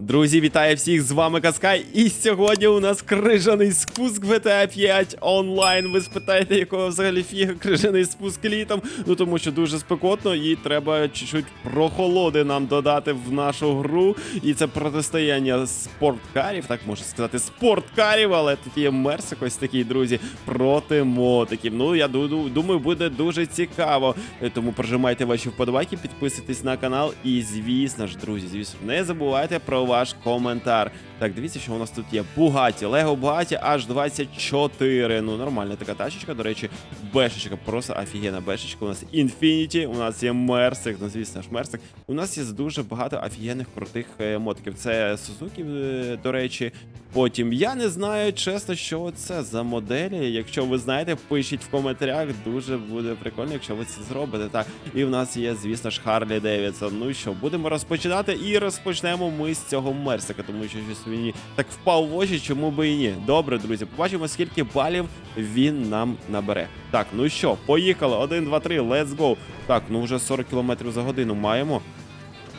Друзі, вітаю всіх! З вами Каскай. І сьогодні у нас крижаний спуск GTA 5 онлайн. Ви спитаєте, якого взагалі фіга крижаний спуск літом? Ну тому що дуже спекотно і треба чуть-чуть прохолоди нам додати в нашу гру. І це протистояння спорткарів, так можна сказати, спорткарів, але тут є мерсик ось такий, друзі, проти мотиків. Ну я думаю, буде дуже цікаво. Тому прожимайте ваші вподобайки, підписуйтесь на канал. І звісно ж, друзі, звісно, не забувайте про ваш коментар. Так, дивіться, що у нас тут є Бугаті, Лего Бугаті аж 24. Ну, нормальна така тачечка, до речі, бешечка, просто офігенна бешечка. У нас Інфініті, у нас є Мерсик, ну звісно ж, Мерсик. У нас є дуже багато офігенних крутих е, мотиків. Це Сузуки, е, до речі. Потім я не знаю, чесно, що це за моделі. Якщо ви знаєте, пишіть в коментарях. Дуже буде прикольно, якщо ви це зробите. Так, і в нас є, звісно ж, Харлі Девідсон. Ну що, будемо розпочинати, і розпочнемо ми з цього мерсика, тому що щось мені так впав в очі, чому би і ні. Добре, друзі, побачимо, скільки балів він нам набере. Так, ну що, поїхали. Один, два, три, let's go. Так, ну вже 40 км за годину маємо.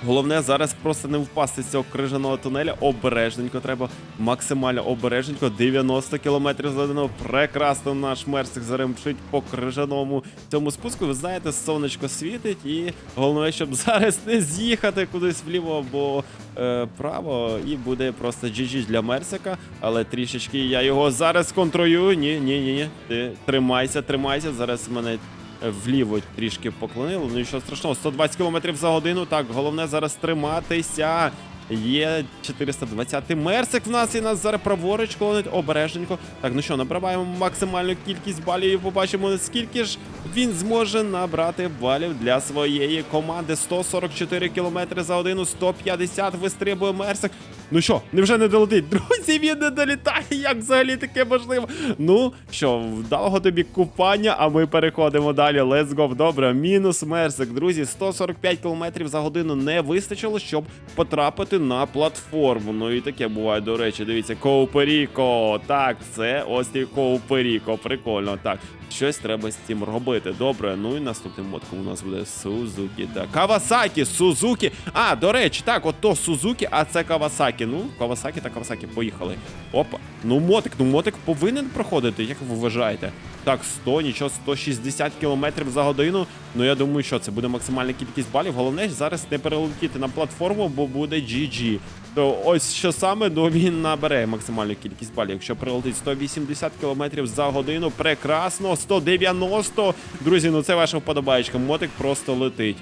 Головне зараз просто не впасти з цього крижаного тунеля. Обережненько треба, максимально обережненько. 90 км за годину. Прекрасно наш мерсик заремчить по крижаному цьому спуску. Ви знаєте, сонечко світить, і головне, щоб зараз не з'їхати кудись вліво або е, право, і буде просто GG для мерсика. Але трішечки я його зараз контролюю. Ні, ні, ні. Ти тримайся, тримайся. Зараз мене вліво трішки поклонило. Ну що страшного, 120 км за годину. Так, головне зараз триматися. Є 420 мерсик в нас і нас зараз праворуч клонить обережненько. Так, ну що, набираємо максимальну кількість балів і побачимо, наскільки ж він зможе набрати балів для своєї команди. 144 км за годину, 150 вистрибує мерсик. Ну що, невже не долетить? Друзі, він не долітає. Як взагалі таке можливо? Ну що, вдалого тобі купання, а ми переходимо далі. Let's go. Добре, мінус мерсик. Друзі, 145 км за годину не вистачило, щоб потрапити на платформу. Ну і таке буває, до речі, дивіться, Коуперіко. Так, це ось і Коуперіко. Прикольно. Так, щось треба з цим робити. Добре, ну і наступним мотком у нас буде Сузукі. Так, Кавасакі, Сузукі. А, до речі, так, от то Сузукі, а це Кавасакі. Ну, Кавасакі та Кавасакі, поїхали. Опа. Ну, мотик, ну мотик повинен проходити, як ви вважаєте? Так, 100, нічого, 160 км за годину. Ну я думаю, що це буде максимальна кількість балів. Головне зараз не перелетіти на платформу, бо буде GG. То ось що саме, ну він набере максимальну кількість балів. Якщо прилетить 180 км за годину, прекрасно, 190. Друзі, ну це ваша вподобаєчка. Мотик просто летить.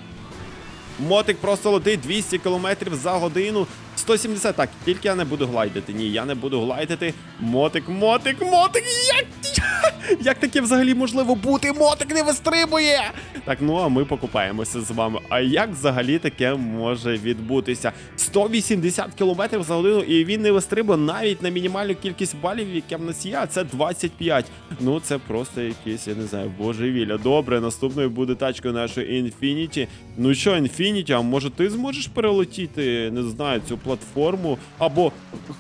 Мотик просто летить 200 км за годину. 170. Так, тільки я не буду глайдити. Ні, я не буду глайдити. Мотик, мотик, мотик. Як, таке взагалі можливо бути? Мотик не вистрибує. Так, ну а ми покупаємося з вами. А як взагалі таке може відбутися? 180 км за годину, і він не вистрибує навіть на мінімальну кількість балів, яке в нас є, а це 25. Ну це просто якесь, я не знаю, божевілля. Добре, наступною буде тачкою нашої Infinity. Ну що, Infinity, а може ти зможеш перелетіти, не знаю, цю платформу? Або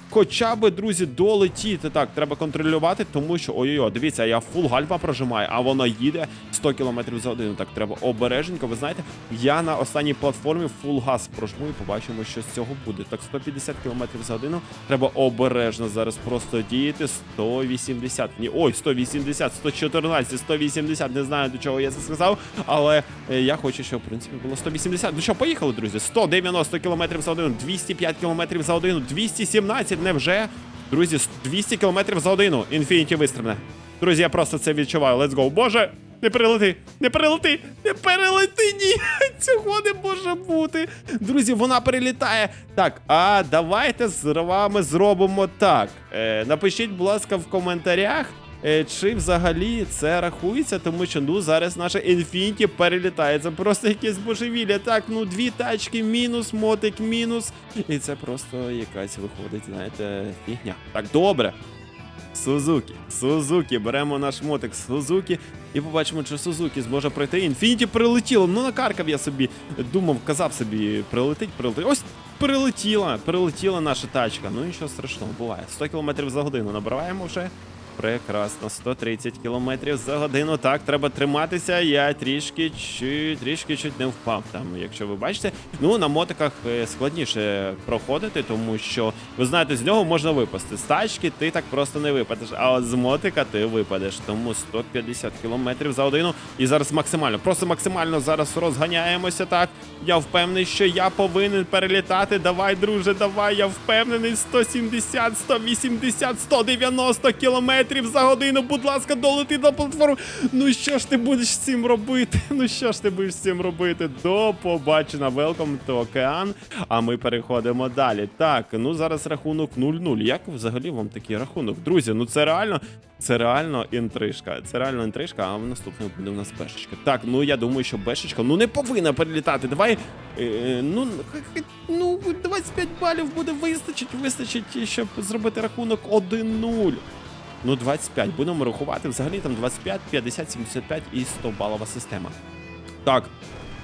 хоча б, друзі, долетіти. Так, треба контролювати, тому що ой-ой-ой, дивіться, я фул гальма прожимаю, а вона їде 100 км за годину. Так, треба обережненько. Ви знаєте, я на останній платформі фул газ прожму і побачимо, що з цього буде. Так, 150 км за годину. Треба обережно зараз просто діяти. 180. Ні, ой, 180, 114, 180. Не знаю, до чого я це сказав, але е, я хочу, щоб в принципі було 180. Ну що, поїхали, друзі? 190 км за годину, 205 км за годину, 217, невже? Друзі, 200 км за годину. Інфініті вистрибне. Друзі, я просто це відчуваю. Let's go. Боже! Не перелети! Не перелети! Не перелети! Ні! Цього не може бути! Друзі, вона перелітає. Так, а давайте з вами зробимо так. Е, напишіть, будь ласка, в коментарях. Е, Чи взагалі це рахується, тому що ну зараз наша Infinity перелітає. Це просто якесь божевілля. Так, ну дві тачки, мінус, мотик, мінус. І це просто якась виходить, знаєте, фігня. Так, добре. Сузукі, Сузукі, беремо наш мотик Сузукі і побачимо, чи Сузукі зможе пройти. Інфініті прилетіло. Ну накаркав я собі. Думав, казав собі, прилетить, прилетить. Ось прилетіла, прилетіла наша тачка. Ну нічого страшного, буває. 100 км за годину набираємо вже. Прекрасно, 130 км за годину. Так, треба триматися. Я трішки чи трішки чуть не впав там. Якщо ви бачите, ну на мотиках е, складніше проходити, тому що ви знаєте, з нього можна випасти. З тачки ти так просто не випадеш. А от з мотика ти випадеш. Тому 150 км за годину. І зараз максимально, просто максимально зараз розганяємося. Так, я впевнений, що я повинен перелітати. Давай, друже, давай. Я впевнений. 170, 180, 190 кілометрів за годину. Будь ласка, долети до платформи. Ну що ж ти будеш з цим робити? Ну що ж ти будеш з цим робити? До побачення. Welcome to океан. А ми переходимо далі. Так, ну зараз рахунок 0-0. Як взагалі вам такий рахунок? Друзі, ну це реально. Це реально інтрижка. Це реально інтрижка, а в наступному буде в нас бешечка. Так, ну я думаю, що бешечка ну не повинна перелітати. Давай. Е, ну, ну, 25 балів буде вистачить, вистачить, щоб зробити рахунок 1-0. Ну, 25. Будемо рахувати. Взагалі там 25, 50, 75 і 100 балова система. Так.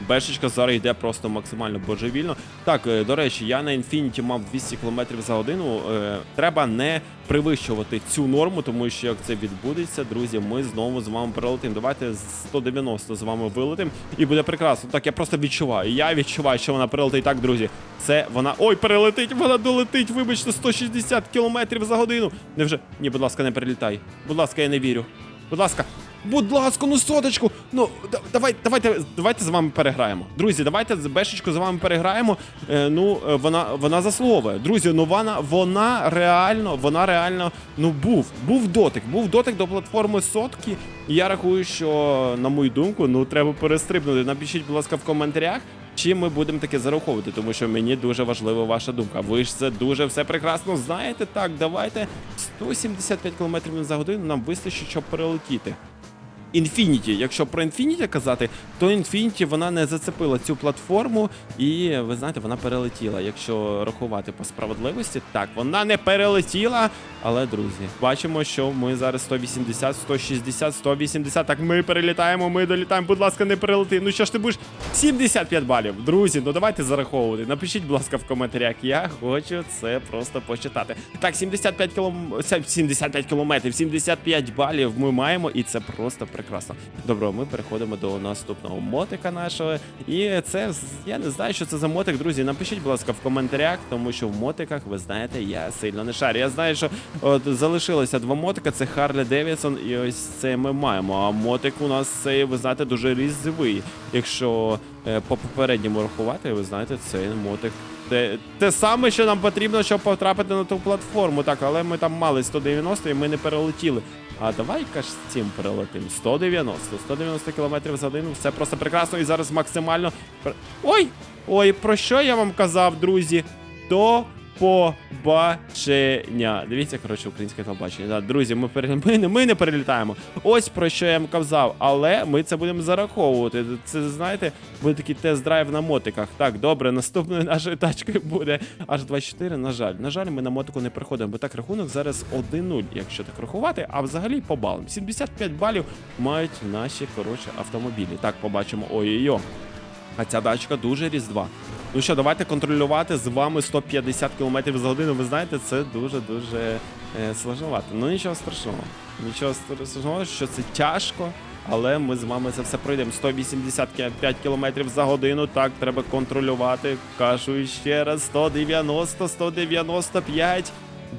Бешечка зараз йде просто максимально божевільно. Так, е, до речі, я на інфініті мав 200 км за годину. Е, треба не перевищувати цю норму, тому що як це відбудеться, друзі, ми знову з вами прилетимо. Давайте 190 з вами вилетим, і буде прекрасно. Так, я просто відчуваю. Я відчуваю, що вона прилетить. Так, друзі, це вона. Ой, перелетить, вона долетить. Вибачте, 160 км за годину. Невже? Ні, будь ласка, не перелітай. Будь ласка, я не вірю. Будь ласка. Будь ласка, ну соточку. Ну да- давай, давайте, давайте з вами переграємо. Друзі, давайте бешечку з вами переграємо. Е, ну е, вона вона заслуговує. Друзі, ну вона вона реально, вона реально ну був. Був дотик. Був дотик до платформи сотки. Я рахую, що на мою думку, ну треба перестрибнути. Напишіть, будь ласка, в коментарях. Чи ми будемо таке зараховувати, тому що мені дуже важлива ваша думка. Ви ж це дуже все прекрасно знаєте. Так, давайте 175 км за годину нам вистачить, щоб перелетіти. Infinity, якщо про Infinity казати, то Infinity вона не зацепила цю платформу, і ви знаєте, вона перелетіла. Якщо рахувати по справедливості, так вона не перелетіла. Але друзі, бачимо, що ми зараз 180, 160, 180. Так, ми перелітаємо, ми долітаємо. Будь ласка, не перелети. Ну що ж ти будеш 75 балів. Друзі, ну давайте зараховувати. Напишіть, будь ласка, в коментарях. Я хочу це просто почитати. Так, 75 кілом... 75 кілометрів, 75 балів ми маємо, і це просто прекрасно. Добро, ми переходимо до наступного мотика нашого. І це я не знаю, що це за мотик, друзі. Напишіть, будь ласка, в коментарях, тому що в мотиках, ви знаєте, я сильно не шарю. Я знаю, що от залишилося два мотика: це Харлі Девідсон, і ось це ми маємо. А мотик у нас цей, ви знаєте, дуже різьовий. Якщо е, по попередньому рахувати, ви знаєте, цей мотик. Те, те саме, що нам потрібно, щоб потрапити на ту платформу. Так, але ми там мали 190 і ми не перелетіли. А давай-ка ж з цим прилетим. 190, 190 км за годину. Все просто прекрасно. І зараз максимально. Ой! Ой, про що я вам казав, друзі? До побачення. Дивіться, коротше, українське телебачення. Да, друзі, ми, пере... ми, не, ми не перелітаємо. Ось про що я вам казав, але ми це будемо зараховувати. Це, знаєте, буде такий тест-драйв на мотиках. Так, добре, наступною нашою тачкою буде аж 24. На жаль, на жаль, ми на мотику не приходимо, бо так рахунок зараз 1-0, якщо так рахувати, а взагалі по балам. 75 балів мають наші коротше автомобілі. Так, побачимо. Ой-ой-ой. А ця дачка дуже різдва. Ну що, давайте контролювати з вами 150 км за годину. Ви знаєте, це дуже-дуже е, сложновато. Ну нічого страшного. Нічого страшного, що це тяжко, але ми з вами це все пройдемо. 185 км за годину. Так, треба контролювати. Кажу ще раз: 190, 195.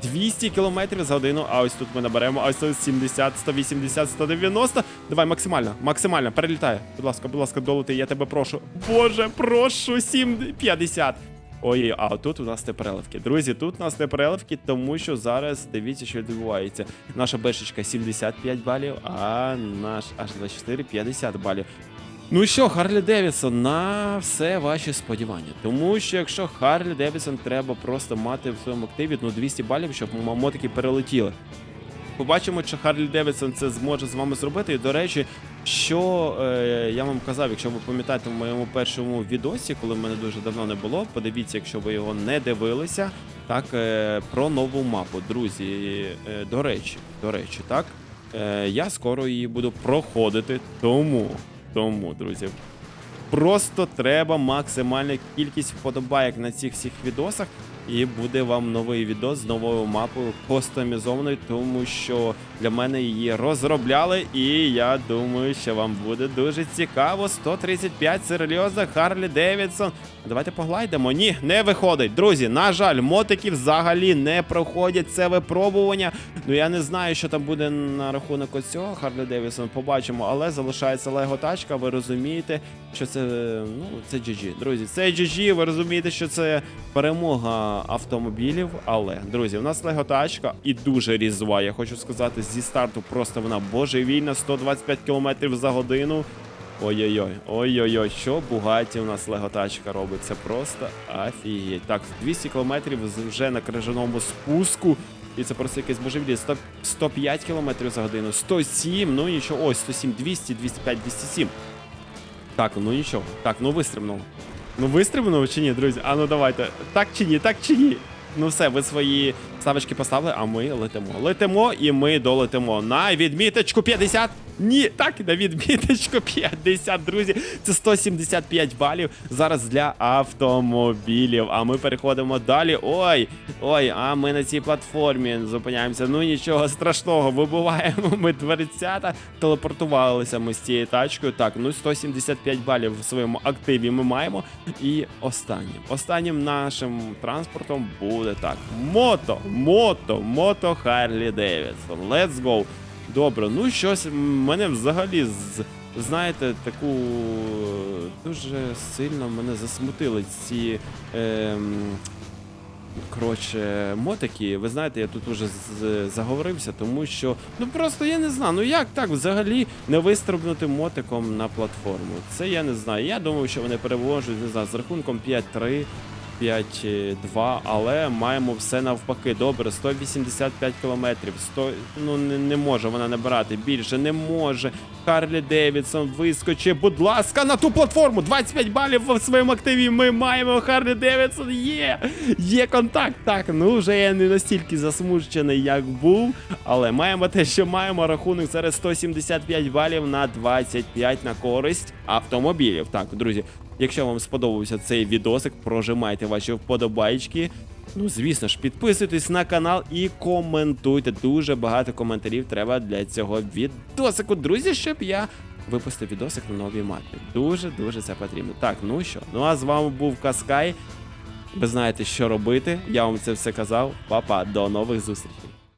200 км за годину, а ось тут ми наберемо, ось тут 70, 180, 190. Давай максимально, максимально, перелітай. Будь ласка, будь ласка, долети, я тебе прошу. Боже, прошу, 7, 50. Ой, а тут у нас не переливки. Друзі, тут у нас не переливки, тому що зараз дивіться, що відбувається. Наша бешечка 75 балів, а наш аж 24 50 балів. Ну що, Харлі Девідсон, на все ваші сподівання. Тому що якщо Харлі Девідсон треба просто мати в своєму активі ну 200 балів, щоб мотики перелетіли. Побачимо, чи Харлі Девідсон це зможе з вами зробити. І до речі, що е, я вам казав, якщо ви пам'ятаєте в моєму першому відосі, коли в мене дуже давно не було, подивіться, якщо ви його не дивилися, так е, про нову мапу. Друзі, е, до речі, до речі, так. Е, я скоро її буду проходити, тому, тому, друзі, Просто треба максимальна кількість вподобайок на цих всіх відосах. І буде вам новий відос з новою мапою кастомізованою, тому що для мене її розробляли, і я думаю, що вам буде дуже цікаво. 135 серйозно, Харлі Девідсон. Давайте поглайдемо. Ні, не виходить. Друзі, на жаль, мотики взагалі не проходять це випробування. Ну я не знаю, що там буде на рахунок оцього Харлі Девідсон. Побачимо, але залишається Лего тачка. Ви розумієте, що це ну це GG. Друзі, це GG, Ви розумієте, що це перемога автомобілів. Але друзі, у нас Лего тачка і дуже різва. Я хочу сказати, зі старту просто вона божевільна, 125 км за годину. Ой-ой-ой, ой-ой-ой, що Бугаті у нас леготачка робить. Це просто офігеть. Так, 200 кілометрів з- вже на крижаному спуску. І це просто якесь божевілля. 100, 105 кілометрів за годину, 107, ну нічого, ось 107, 200, 205, 207. Так, ну нічого. Так, ну вистрибнув. Ну вистрибнув чи ні, друзі? А ну давайте. Так чи ні, так чи ні? Ну все, ви свої ставочки поставили, а ми летимо. Летимо і ми долетимо на відміточку 50. Ні, так, на відміточку 50, друзі. Це 175 балів зараз для автомобілів. А ми переходимо далі. Ой, ой, а ми на цій платформі зупиняємося. Ну нічого страшного, вибуваємо ми дверцята, телепортувалися ми з цією тачкою. Так, ну 175 балів в своєму активі ми маємо. І останнім, останнім нашим транспортом буде так: мото, мото, мото Харлі Девідсон. Let's go. Добре, ну щось м, мене взагалі. Знаєте, таку е, дуже сильно мене засмутили ці ем, коротше, мотики. Ви знаєте, я тут уже заговорився, тому що ну просто я не знаю. Ну як так взагалі не вистрибнути мотиком на платформу? Це я не знаю. Я думав, що вони перевожуть, не знаю, з рахунком 5-3. 5-2, але маємо все навпаки. Добре, 185 кілометрів. 100, ну не, не може вона набирати більше, не може. Харлі Девідсон вискочи, будь ласка, на ту платформу. 25 балів в своєму активі. Ми маємо Харлі Девідсон. Є! Є контакт. Так, ну вже я не настільки засмучений, як був. Але маємо те, що маємо рахунок зараз 175 балів на 25 на користь автомобілів. Так, друзі. Якщо вам сподобався цей відосик, прожимайте ваші вподобайки. Ну, звісно ж, підписуйтесь на канал і коментуйте. Дуже багато коментарів треба для цього відосику, друзі, щоб я випустив відосик на новій мапі. Дуже дуже це потрібно. Так, ну що, ну а з вами був Каскай. Ви знаєте, що робити. Я вам це все казав. Па-па, до нових зустрічей.